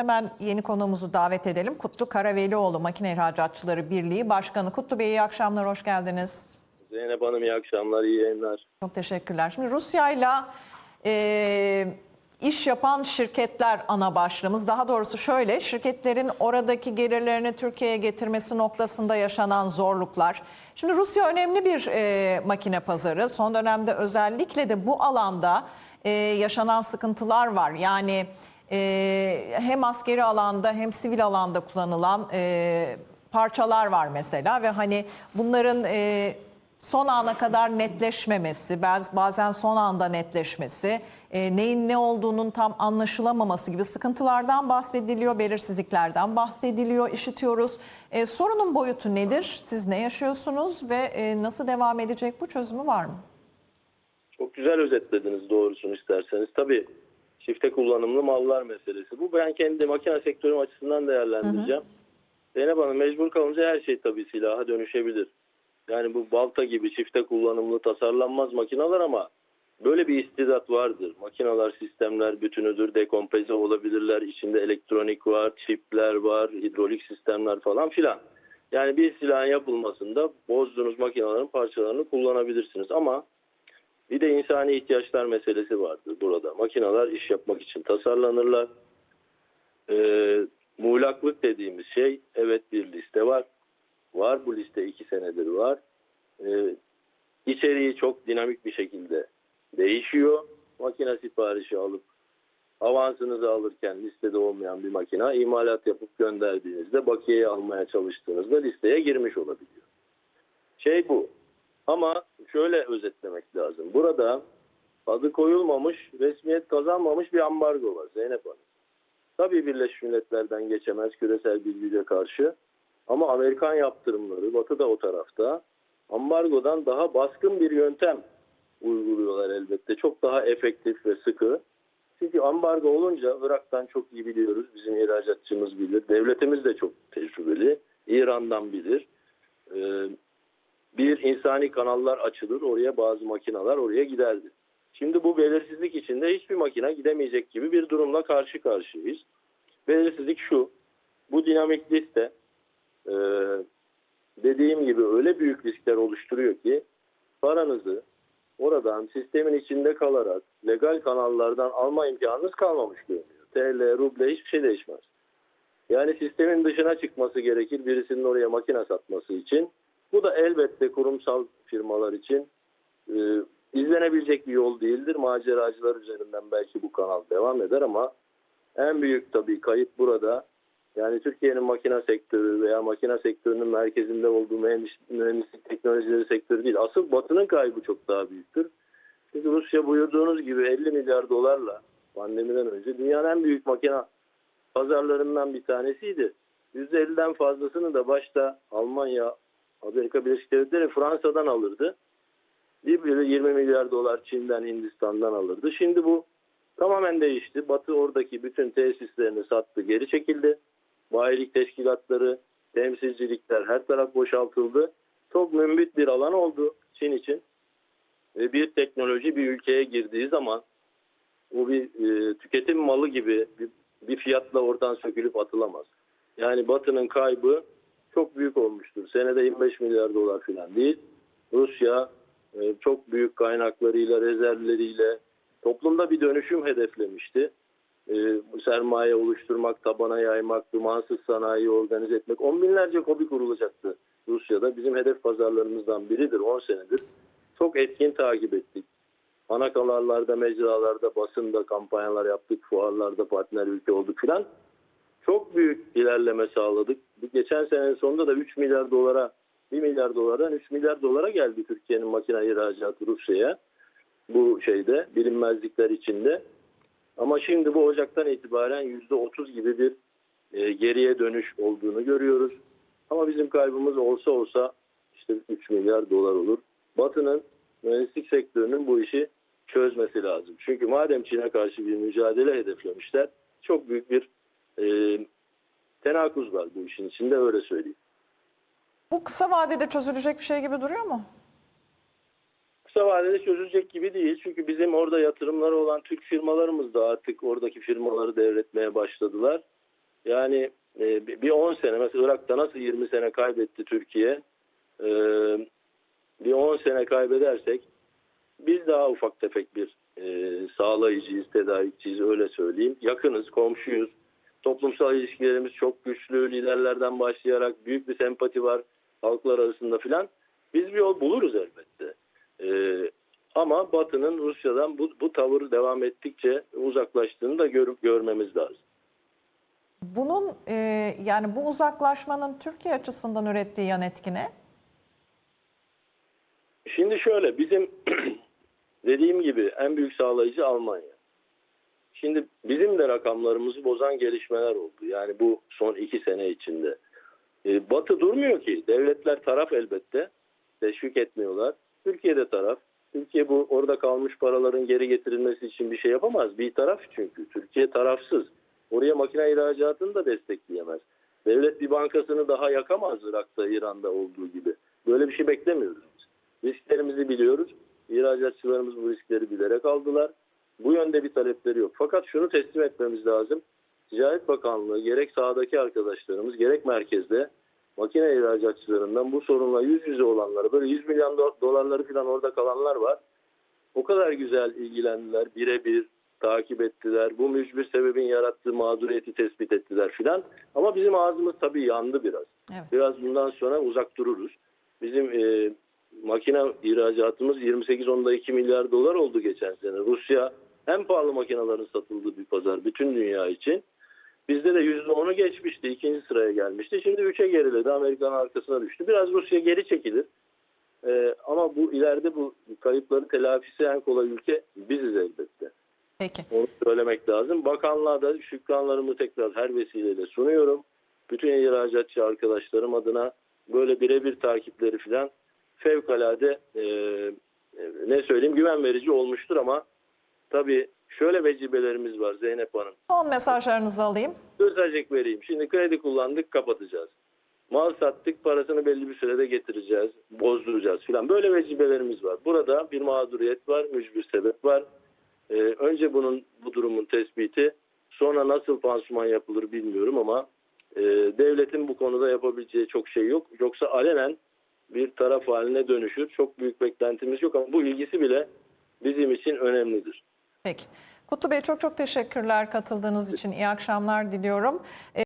Hemen yeni konuğumuzu davet edelim. Kutlu Karavelioğlu Makine İhracatçıları Birliği Başkanı. Kutlu Bey iyi akşamlar, hoş geldiniz. Zeynep Hanım iyi akşamlar, iyi yayınlar. Çok teşekkürler. Şimdi Rusya'yla e, iş yapan şirketler ana başlığımız. Daha doğrusu şöyle, şirketlerin oradaki gelirlerini Türkiye'ye getirmesi noktasında yaşanan zorluklar. Şimdi Rusya önemli bir e, makine pazarı. Son dönemde özellikle de bu alanda e, yaşanan sıkıntılar var. Yani e, hem askeri alanda hem sivil alanda kullanılan e, parçalar var mesela ve hani bunların e, son ana kadar netleşmemesi, baz- bazen son anda netleşmesi, e, neyin ne olduğunun tam anlaşılamaması gibi sıkıntılardan bahsediliyor, belirsizliklerden bahsediliyor, işitiyoruz. E, sorunun boyutu nedir? Siz ne yaşıyorsunuz ve e, nasıl devam edecek bu çözümü var mı? Çok güzel özetlediniz doğrusunu isterseniz. Tabii çifte kullanımlı mallar meselesi. Bu ben kendi makine sektörüm açısından değerlendireceğim. Zeynep Hanım mecbur kalınca her şey tabii silaha dönüşebilir. Yani bu balta gibi çifte kullanımlı tasarlanmaz makineler ama böyle bir istidat vardır. Makineler sistemler bütünüdür, dekompoze olabilirler. İçinde elektronik var, çipler var, hidrolik sistemler falan filan. Yani bir silahın yapılmasında bozduğunuz makinelerin parçalarını kullanabilirsiniz ama bir de insani ihtiyaçlar meselesi vardır burada. Makineler iş yapmak için tasarlanırlar. Ee, muğlaklık dediğimiz şey evet bir liste var. Var bu liste iki senedir var. Ee, içeriği çok dinamik bir şekilde değişiyor. Makine siparişi alıp avansınızı alırken listede olmayan bir makine imalat yapıp gönderdiğinizde bakiyeyi almaya çalıştığınızda listeye girmiş olabiliyor. Şey bu. Ama şöyle özetlemek lazım. Burada adı koyulmamış, resmiyet kazanmamış bir ambargo var Zeynep Hanım. Tabii Birleşmiş Milletler'den geçemez küresel bir güce karşı. Ama Amerikan yaptırımları, Batı da o tarafta ambargodan daha baskın bir yöntem uyguluyorlar elbette. Çok daha efektif ve sıkı. Çünkü ambargo olunca Irak'tan çok iyi biliyoruz. Bizim ihracatçımız bilir. Devletimiz de çok tecrübeli. İran'dan bilir. Ee, bir insani kanallar açılır. Oraya bazı makineler oraya giderdi. Şimdi bu belirsizlik içinde hiçbir makine gidemeyecek gibi bir durumla karşı karşıyayız. Belirsizlik şu. Bu dinamik liste e, dediğim gibi öyle büyük riskler oluşturuyor ki paranızı oradan sistemin içinde kalarak legal kanallardan alma imkanınız kalmamış görünüyor. TL, ruble hiçbir şey değişmez. Yani sistemin dışına çıkması gerekir birisinin oraya makine satması için. Bu da elbette kurumsal firmalar için e, izlenebilecek bir yol değildir. Maceracılar üzerinden belki bu kanal devam eder ama en büyük tabii kayıp burada. Yani Türkiye'nin makine sektörü veya makine sektörünün merkezinde olduğu mühendis, mühendislik teknolojileri sektörü değil. Asıl Batı'nın kaybı çok daha büyüktür. Çünkü Rusya buyurduğunuz gibi 50 milyar dolarla pandemiden önce dünyanın en büyük makine pazarlarından bir tanesiydi. %50'den fazlasını da başta Almanya, Amerika Birleşik Devletleri Fransa'dan alırdı. Biri 20 milyar dolar Çin'den, Hindistan'dan alırdı. Şimdi bu tamamen değişti. Batı oradaki bütün tesislerini sattı, geri çekildi. Bayilik teşkilatları, temsilcilikler her taraf boşaltıldı. Çok mümbit bir alan oldu Çin için. Ve bir teknoloji bir ülkeye girdiği zaman o bir e, tüketim malı gibi bir, bir fiyatla oradan sökülüp atılamaz. Yani Batı'nın kaybı çok büyük olmuştur. Senede 25 milyar dolar falan değil. Rusya e, çok büyük kaynaklarıyla, rezervleriyle toplumda bir dönüşüm hedeflemişti. E, sermaye oluşturmak, tabana yaymak, dumansız sanayi organize etmek. On binlerce kobi kurulacaktı Rusya'da. Bizim hedef pazarlarımızdan biridir 10 senedir. Çok etkin takip ettik. Ana kanallarda, mecralarda, basında kampanyalar yaptık, fuarlarda partner ülke olduk filan. Çok büyük ilerleme sağladık. Geçen senenin sonunda da 3 milyar dolara, 1 milyar dolardan 3 milyar dolara geldi Türkiye'nin makine ihracatı Rusya'ya. Bu şeyde bilinmezlikler içinde. Ama şimdi bu Ocak'tan itibaren %30 gibi bir e, geriye dönüş olduğunu görüyoruz. Ama bizim kaybımız olsa olsa işte 3 milyar dolar olur. Batı'nın mühendislik sektörünün bu işi çözmesi lazım. Çünkü madem Çin'e karşı bir mücadele hedeflemişler çok büyük bir e, tenakuz var bu işin içinde öyle söyleyeyim. Bu kısa vadede çözülecek bir şey gibi duruyor mu? Kısa vadede çözülecek gibi değil. Çünkü bizim orada yatırımları olan Türk firmalarımız da artık oradaki firmaları devretmeye başladılar. Yani e, bir bir 10 sene mesela Irak'ta nasıl 20 sene kaybetti Türkiye e, bir 10 sene kaybedersek biz daha ufak tefek bir e, sağlayıcıyız, tedarikçiyiz öyle söyleyeyim. Yakınız, komşuyuz. Toplumsal ilişkilerimiz çok güçlü. Liderlerden başlayarak büyük bir sempati var halklar arasında filan. Biz bir yol buluruz elbette. E, ama Batı'nın Rusya'dan bu, bu tavır devam ettikçe uzaklaştığını da görüp görmemiz lazım. Bunun e, yani bu uzaklaşmanın Türkiye açısından ürettiği yan etki ne? Şimdi şöyle bizim dediğim gibi en büyük sağlayıcı Almanya. Şimdi bizim de rakamlarımızı bozan gelişmeler oldu. Yani bu son iki sene içinde. E, Batı durmuyor ki. Devletler taraf elbette. Teşvik etmiyorlar. Türkiye de taraf. Türkiye bu orada kalmış paraların geri getirilmesi için bir şey yapamaz. Bir taraf çünkü. Türkiye tarafsız. Oraya makine ihracatını da destekleyemez. Devlet bir bankasını daha yakamaz Irak'ta, İran'da olduğu gibi. Böyle bir şey beklemiyoruz. Risklerimizi biliyoruz. İhracatçılarımız bu riskleri bilerek aldılar. Bu yönde bir talepleri yok. Fakat şunu teslim etmemiz lazım. Ticaret Bakanlığı gerek sahadaki arkadaşlarımız gerek merkezde makine ihracatçılarından bu sorunla yüz yüze olanları böyle 100 milyon do- dolarları falan orada kalanlar var. O kadar güzel ilgilendiler. Birebir takip ettiler. Bu mücbir sebebin yarattığı mağduriyeti tespit ettiler filan. Ama bizim ağzımız tabii yandı biraz. Evet. Biraz bundan sonra uzak dururuz. Bizim e, makine ihracatımız 28.2 milyar dolar oldu geçen sene. Rusya en pahalı makinelerin satıldığı bir pazar bütün dünya için. Bizde de %10'u geçmişti. ikinci sıraya gelmişti. Şimdi 3'e geriledi. Amerika'nın arkasına düştü. Biraz Rusya geri çekilir. E, ama bu ileride bu kayıpları telafisi en kolay ülke biziz elbette. Peki. Onu söylemek lazım. Bakanlığa da şükranlarımı tekrar her vesileyle sunuyorum. Bütün ihracatçı arkadaşlarım adına böyle birebir takipleri falan fevkalade e, e, ne söyleyeyim güven verici olmuştur ama tabii şöyle vecibelerimiz var Zeynep Hanım. Son mesajlarınızı alayım. Özellik vereyim. Şimdi kredi kullandık kapatacağız. Mal sattık parasını belli bir sürede getireceğiz, bozduracağız filan. Böyle vecibelerimiz var. Burada bir mağduriyet var, mücbir sebep var. Ee, önce bunun bu durumun tespiti, sonra nasıl pansuman yapılır bilmiyorum ama e, devletin bu konuda yapabileceği çok şey yok. Yoksa alenen bir taraf haline dönüşür. Çok büyük beklentimiz yok ama bu ilgisi bile bizim için önemlidir. Peki. Kutlu Bey çok çok teşekkürler katıldığınız için. İyi akşamlar diliyorum.